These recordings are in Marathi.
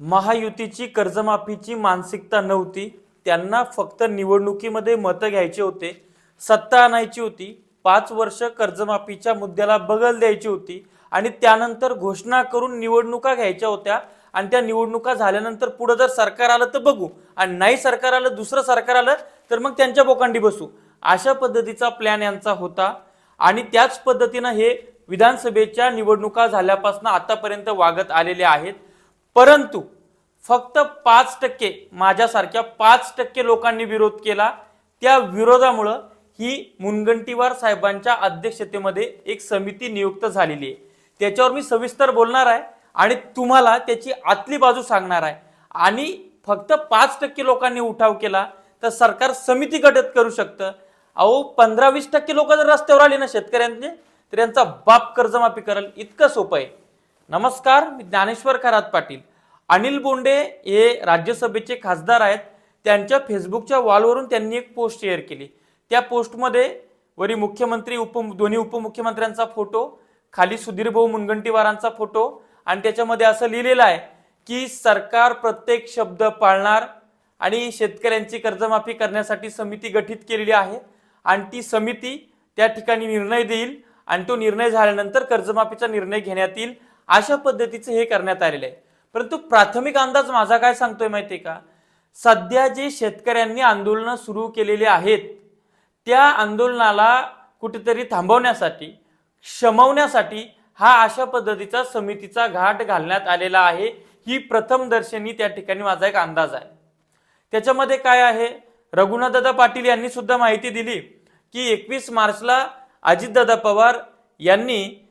महायुतीची कर्जमाफीची मानसिकता नव्हती. त्यांना फक्त निवडणुकीमध्ये मतं घ्यायचे होते सत्ता आणायची होती पाच वर्ष कर्जमाफीच्या मुद्द्याला बगल द्यायची होती आणि त्यानंतर घोषणा करून निवडणुका घ्यायच्या होत्या आणि त्या निवडणुका झाल्यानंतर पुढं जर सरकार आलं तर बघू आणि नाही सरकार आलं दुसरं सरकार आलं तर मग त्यांच्या बोकांडी बसू. अशा पद्धतीचा प्लॅन यांचा होता आणि त्याच पद्धतीनं हे विधानसभेच्या निवडणुका झाल्यापासून आतापर्यंत वागत आलेले आहेत. परंतु फक्त पाच टक्के माझ्यासारख्या पाच टक्के लोकांनी विरोध केला त्या विरोधामुळं ही मुनगंटीवार साहेबांच्या अध्यक्षतेमध्ये एक समिती नियुक्त झालेली आहे. त्याच्यावर मी सविस्तर बोलणार आहे आणि तुम्हाला त्याची आतली बाजू सांगणार आहे. आणि फक्त पाच टक्के लोकांनी उठाव केला तर सरकार समिती गठीत करू शकतं. अहो पंधरा वीस टक्के लोक जर रस्त्यावर आले ना शेतकऱ्यांचे तर यांचा बाप कर्जमाफी करेल. इतकं सोपं आहे. नमस्कार मी ज्ञानेश्वर खरात पाटील. अनिल बोंडे हे राज्यसभेचे खासदार आहेत. त्यांच्या फेसबुकच्या वॉलवरून त्यांनी एक पोस्ट शेअर केली. त्या पोस्टमध्ये वरी मुख्यमंत्री उप दोन्ही उपमुख्यमंत्र्यांचा फोटो खाली सुधीरभाऊ मुनगंटीवारांचा फोटो आणि त्याच्यामध्ये असं लिहिलेलं आहे की सरकार प्रत्येक शब्द पाळणार आणि शेतकऱ्यांची कर्जमाफी करण्यासाठी समिती गठीत केलेली आहे आणि ती समिती त्या ठिकाणी निर्णय देईल आणि तो निर्णय झाल्यानंतर कर्जमाफीचा निर्णय घेण्यात येईल अशा पद्धतीचं हे करण्यात आलेलं आहे. परंतु प्राथमिक अंदाज माझा काय सांगतोय माहिती का? सध्या जे शेतकऱ्यांनी आंदोलनं सुरू केलेली आहेत त्या आंदोलनाला कुठेतरी थांबवण्यासाठी शमवण्यासाठी हा अशा पद्धतीचा समितीचा घाट घालण्यात आलेला आहे. ही प्रथम दर्शनी त्या ठिकाणी माझा एक अंदाज आहे. त्याच्यामध्ये काय आहे? रघुनाथदादा पाटील यांनी सुद्धा माहिती दिली की एकवीस मार्चला अजितदादा पवार यांनी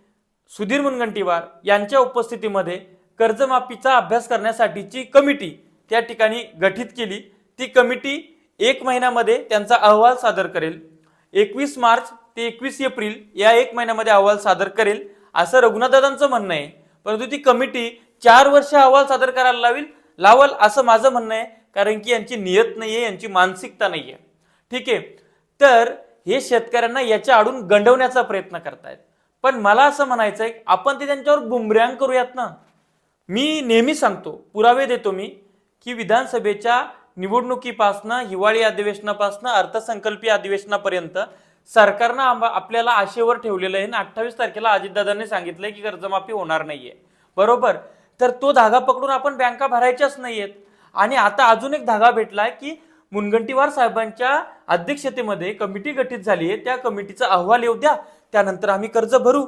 सुधीर मुनगंटीवार यांच्या उपस्थितीमध्ये कर्जमाफीचा अभ्यास करण्यासाठीची कमिटी त्या ठिकाणी गठीत केली. ती कमिटी एक महिन्यामध्ये त्यांचा अहवाल सादर करेल. एकवीस मार्च ते एकवीस एप्रिल या एक महिन्यामध्ये अहवाल सादर करेल असं रघुनाथदादांचं म्हणणं आहे. परंतु ती कमिटी चार वर्ष अहवाल सादर करायला लावेल लावल असं माझं म्हणणं आहे कारण की यांची नियत नाहीये यांची मानसिकता नाहीये. ठीक आहे. तर हे शेतकऱ्यांना याच्या आडून गंडवण्याचा प्रयत्न करतायत. पण मला असं म्हणायचं आहे आपण ते त्यांच्यावर बुमऱ्यांग करूयात ना. मी नेहमी सांगतो पुरावे देतो मी की विधानसभेच्या निवडणुकीपासनं हिवाळी अधिवेशनापासनं अर्थसंकल्पीय अधिवेशनापर्यंत सरकारनं आंबा- आपल्याला आशेवर ठेवलेलं आहे. आणि अठ्ठावीस तारखेला अजितदादांनी सांगितलंय की कर्जमाफी होणार नाहीये. बरोबर? तर तो धागा पकडून आपण बँका भरायच्याच नाहीयेत. आणि आता अजून एक धागा भेटलाय की मुनगंटीवार साहेबांच्या अध्यक्षतेमध्ये कमिटी गठीत झाली आहे त्या कमिटीचा अहवाल येऊ द्या. त्यानंतर आम्ही कर्ज भरू.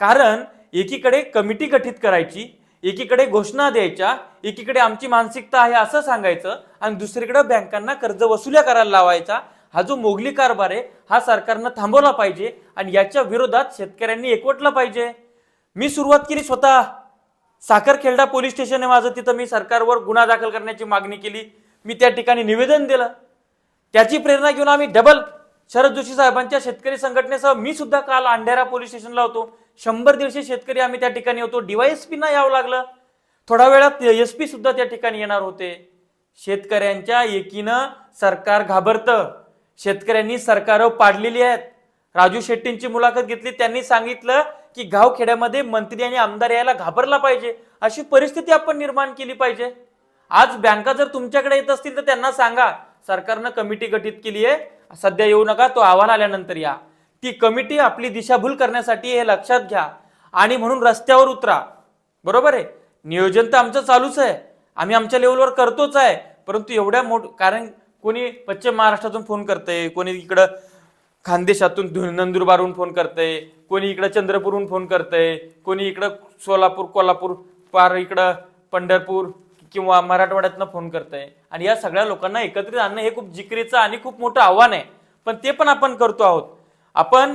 कारण एकीकडे कमिटी गठीत करायची एकीकडे घोषणा द्यायच्या एकीकडे आमची मानसिकता आहे असं सांगायचं आणि दुसरीकडे बँकांना कर्ज वसुल्या करायला लावायचा. हा जो मोगली कारभार आहे हा सरकारनं थांबवला पाहिजे आणि याच्या विरोधात शेतकऱ्यांनी एकवटलं पाहिजे. मी सुरुवात केली स्वतः. साखरखेर्डा पोलीस स्टेशन आहे माझं तिथं मी सरकारवर गुन्हा दाखल करण्याची मागणी केली. मी त्या ठिकाणी निवेदन दिलं. त्याची प्रेरणा घेऊन आम्ही डबल शरद जोशी साहेबांच्या शेतकरी संघटनेसह मी सुद्धा काल अंधेरा पोलीस स्टेशनला होतो. शंभर दीडशे शेतकरी आम्ही त्या ठिकाणी होतो. डीवायएसपीना यावं लागलं. थोड्या वेळात एस पी सुद्धा त्या ठिकाणी येणार होते. शेतकऱ्यांच्या एकीनं सरकार घाबरतं. शेतकऱ्यांनी सरकारं पाडलेली आहेत. राजू शेट्टींची मुलाखत घेतली. त्यांनी सांगितलं की गावखेड्यामध्ये मंत्री आणि आमदार यायला घाबरला पाहिजे. अशी परिस्थिती आपण निर्माण केली पाहिजे. आज बँका जर तुमच्याकडे येत असतील तर त्यांना सांगा. सरकारनं कमिटी गठीत केली आहे सध्या येऊ नका तो अहवाल आल्यानंतर या. ती कमिटी आपली दिशाभूल करण्यासाठी हे लक्षात घ्या आणि म्हणून रस्त्यावर उतरा. बरोबर आहे? नियोजन तर आमचं चालूच आहे. आम्ही आमच्या लेवलवर करतोच आहे. परंतु एवढ्या मोठ कारण कोणी पश्चिम महाराष्ट्रातून फोन करतंय कोणी इकडं खानदेशातून धु- नंदुरबारहून फोन करतंय कोणी इकडं चंद्रपूरहून फोन करतंय कोणी इकडं सोलापूर कोल्हापूर पार इकडं पंढरपूर किंवा मराठवाड्यातनं फोन करतंय. आणि या सगळ्या लोकांना एकत्रित आणणं हे खूप जिकरीचं आणि खूप मोठं आव्हान आहे. पण ते पण आपण करतो आहोत. आपण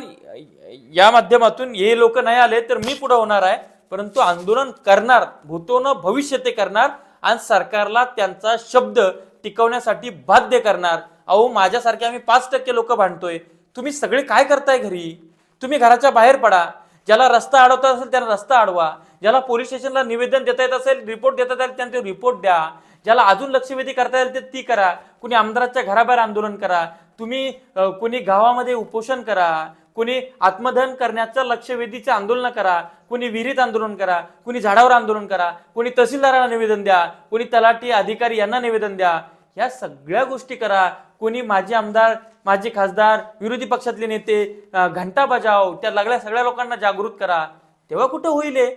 या माध्यमातून हे लोक नाही आले तर मी पुढे होणार आहे. परंतु आंदोलन करणार भूतोनं भविष्य ते करणार आणि सरकारला त्यांचा शब्द टिकवण्यासाठी बाध्य करणार. अहो माझ्यासारखे आम्ही पाच टक्के लोक भांडतोय. तुम्ही सगळे काय करताय घरी? तुम्ही घराच्या बाहेर पडा. ज्याला रस्ता अडवता असेल त्याला रस्ता अडवा. ज्याला पोलीस स्टेशनला निवेदन देता येत असेल रिपोर्ट देता येईल त्यांना ते रिपोर्ट द्या. ज्याला अजून लक्षवेधी करता येईल ते ती करा. कुणी आमदाराच्या घराबाहेर आंदोलन करा. तुम्ही कुणी गावामध्ये उपोषण करा. कुणी आत्मदहन करण्याचं लक्षवेधीचे आंदोलन करा. कुणी विहिरीत आंदोलन करा. कुणी झाडावर आंदोलन करा. कुणी तहसीलदाराला निवेदन द्या. कुणी तलाठी अधिकारी यांना निवेदन द्या. ह्या सगळ्या गोष्टी करा. कोणी माजी आमदार माजी खासदार विरोधी पक्षातले नेते घंटा बजाव त्या लागल्या सगळ्या लोकांना जागृत करा. तेव्हा कुठं होईल हे?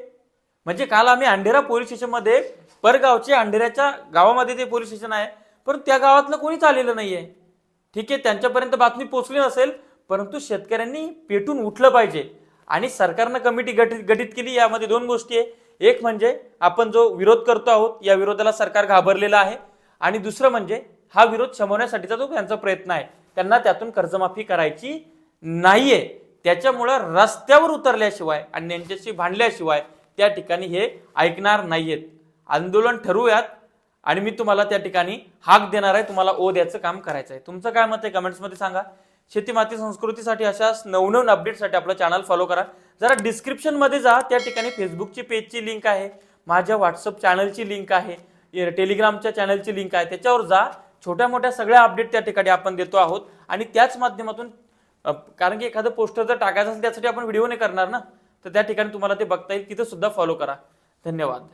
म्हणजे काल आम्ही अंधेरा पोलीस स्टेशनमध्ये परगावचे अंढेऱ्याच्या गावामध्ये ते पोलीस स्टेशन आहे. पण त्या गावातलं कोणीच आलेलं नाहीये. ठीक आहे त्यांच्यापर्यंत बातमी पोहोचली नसेल परंतु शेतकऱ्यांनी पेटून उठलं पाहिजे. आणि सरकारनं कमिटी गठित गठीत केली यामध्ये दोन गोष्टी आहे. एक म्हणजे आपण जो विरोध करतो आहोत या विरोधाला सरकार घाबरलेलं आहे. आणि दुसरं म्हणजे हा विरोध शमवण्यासाठीचा जो त्यांचा प्रयत्न आहे त्यांना त्यातून कर्जमाफी करायची नाहीये. त्याच्यामुळं रस्त्यावर उतरल्याशिवाय आणि यांच्याशी भांडल्याशिवाय त्या ठिकाणी हे ऐकणार नाहीयेत. आंदोलन ठरवूयात आणि मी तुम्हाला त्या ठिकाणी हाक देणार आहे तुम्हाला ओ द्यायचं काम करायचं आहे. तुमचं काय मत आहे कमेंट्समध्ये सांगा. शेती माती संस्कृतीसाठी अशा नवनवीन अपडेटसाठी आपलं चॅनल फॉलो करा. जरा डिस्क्रिप्शनमध्ये जा त्या ठिकाणी फेसबुकची पेजची लिंक आहे. माझ्या व्हॉट्सअप चॅनलची लिंक आहे. टेलिग्रामच्या चॅनलची लिंक आहे त्याच्यावर जा. छोट्या मोठ्या सगळ्या अपडेट त्या ठिकाणी आपण देतो आहोत. आणि त्याच माध्यमातून कारण की एखादं पोस्टर जर टाकायचं असेल त्यासाठी आपण व्हिडिओ नाही करणार ना? तर त्या ठिकाणी तुम्हाला ते बघता येईल. तिथं सुद्धा फॉलो करा. धन्यवाद.